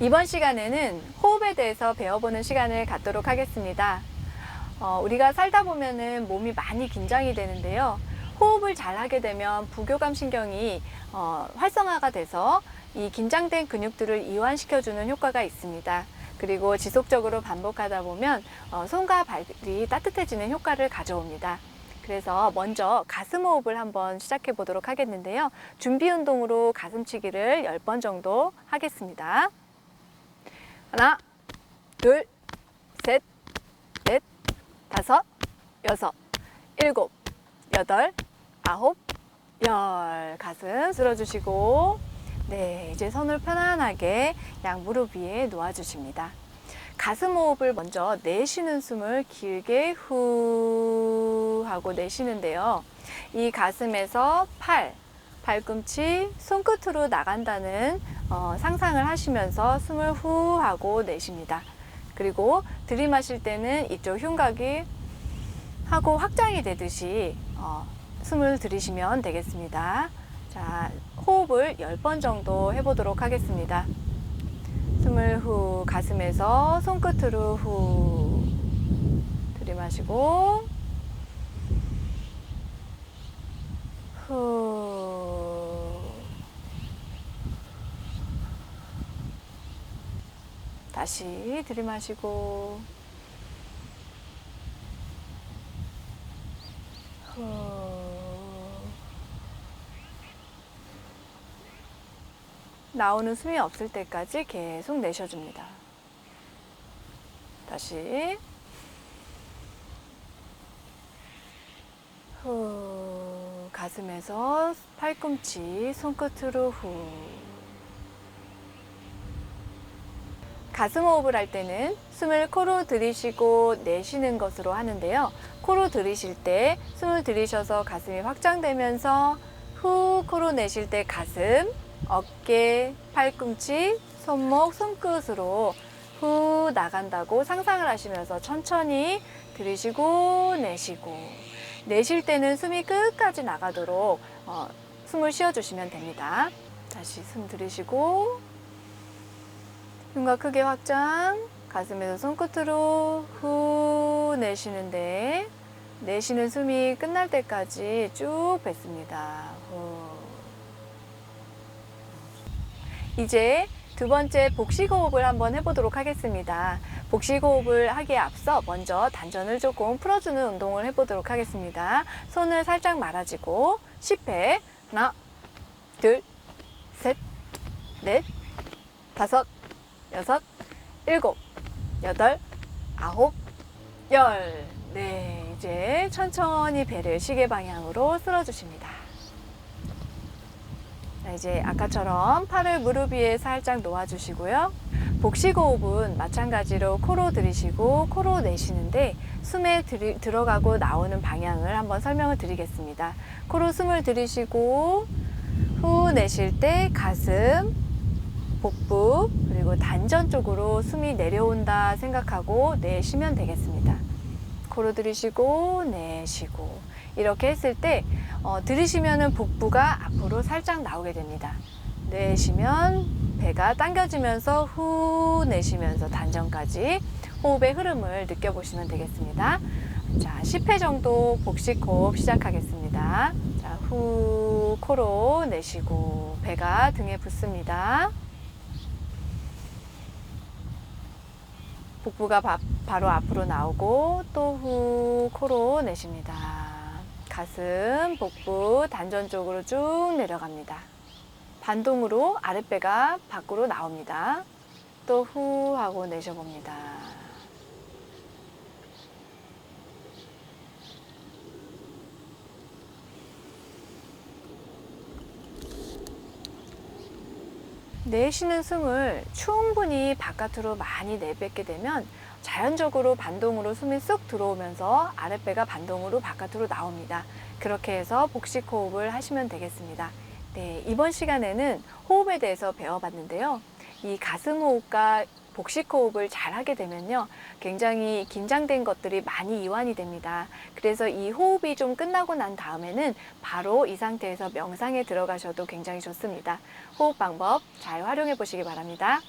이번 시간에는 호흡에 대해서 배워보는 시간을 갖도록 하겠습니다. 어, 우리가 살다 보면은 몸이 많이 긴장이 되는데요. 호흡을 잘 하게 되면 부교감 신경이 어, 활성화가 돼서 이 긴장된 근육들을 이완시켜주는 효과가 있습니다. 그리고 지속적으로 반복하다 보면 어, 손과 발이 따뜻해지는 효과를 가져옵니다. 그래서 먼저 가슴 호흡을 한번 시작해 보도록 하겠는데요. 준비 운동으로 가슴치기를 10번 정도 하겠습니다. 하나, 둘, 셋, 넷, 다섯, 여섯, 일곱, 여덟, 아홉, 열. 가슴 쓸어주시고, 네, 이제 손을 편안하게 양 무릎 위에 놓아주십니다. 가슴 호흡을 먼저 내쉬는 숨을 길게 후 하고 내쉬는데요. 이 가슴에서 팔, 발꿈치, 손끝으로 나간다는 어, 상상을 하시면서 숨을 후 하고 내쉽니다. 그리고 들이마실 때는 이쪽 흉곽이 하고 확장이 되듯이 어, 숨을 들이시면 되겠습니다. 자, 호흡을 10번 정도 해보도록 하겠습니다. 숨을 후 가슴에서 손끝으로 후 들이마시고 후 다시 들이마시고. 후. 나오는 숨이 없을 때까지 계속 내셔줍니다. 다시. 후. 가슴에서 팔꿈치 손끝으로 후 가슴 호흡을 할 때는 숨을 코로 들이쉬고 내쉬는 것으로 하는데요. 코로 들이쉴 때 숨을 들이셔서 가슴이 확장되면서 후 코로 내쉴 때 가슴, 어깨, 팔꿈치, 손목, 손끝으로 후 나간다고 상상을 하시면서 천천히 들이쉬고 내쉬고 내쉴 때는 숨이 끝까지 나가도록 어, 숨을 쉬어주시면 됩니다. 다시 숨 들이쉬고 흉곽 크게 확장 가슴에서 손끝으로 후 내쉬는데 내쉬는 숨이 끝날 때까지 쭉 뱉습니다. 후. 이제 두 번째 복식 호흡을 한번 해보도록 하겠습니다. 복식 호흡을 하기에 앞서 먼저 단전을 조금 풀어주는 운동을 해보도록 하겠습니다. 손을 살짝 말아주고 10회 하나 둘 셋 넷 다섯 여섯 일곱 여덟 아홉 열 네, 이제 천천히 배를 시계 방향으로 쓸어주십니다. 자, 이제 아까처럼 팔을 무릎 위에 살짝 놓아주시고요. 복식호흡은 마찬가지로 코로 들이쉬고 코로 내쉬는데 숨에 들이, 들어가고 나오는 방향을 한번 설명을 드리겠습니다. 코로 숨을 들이쉬고 후 내쉴 때 가슴, 복부 그리고 단전 쪽으로 숨이 내려온다 생각하고 내쉬면 되겠습니다. 코로 들이쉬고 내쉬고 이렇게 했을 때 어, 들이쉬면은 복부가 앞으로 살짝 나오게 됩니다. 내쉬면 배가 당겨지면서 후 내쉬면서 단전까지 호흡의 흐름을 느껴보시면 되겠습니다. 자, 10회 정도 복식 호흡 시작하겠습니다. 자, 후 코로 내쉬고 배가 등에 붙습니다. 복부가 바, 바로 앞으로 나오고 또 후 코로 내쉽니다. 가슴, 복부, 단전 쪽으로 쭉 내려갑니다. 반동으로 아랫배가 밖으로 나옵니다. 또 후 하고 내셔봅니다. 내쉬는 숨을 충분히 바깥으로 많이 내뱉게 되면 자연적으로 반동으로 숨이 쑥 들어오면서 아랫배가 반동으로 바깥으로 나옵니다. 그렇게 해서 복식 호흡을 하시면 되겠습니다. 네, 이번 시간에는 호흡에 대해서 배워봤는데요. 이 가슴 호흡과 복식 호흡을 잘 하게 되면요. 굉장히 긴장된 것들이 많이 이완이 됩니다. 그래서 이 호흡이 좀 끝나고 난 다음에는 바로 이 상태에서 명상에 들어가셔도 굉장히 좋습니다. 호흡 방법 잘 활용해 보시기 바랍니다.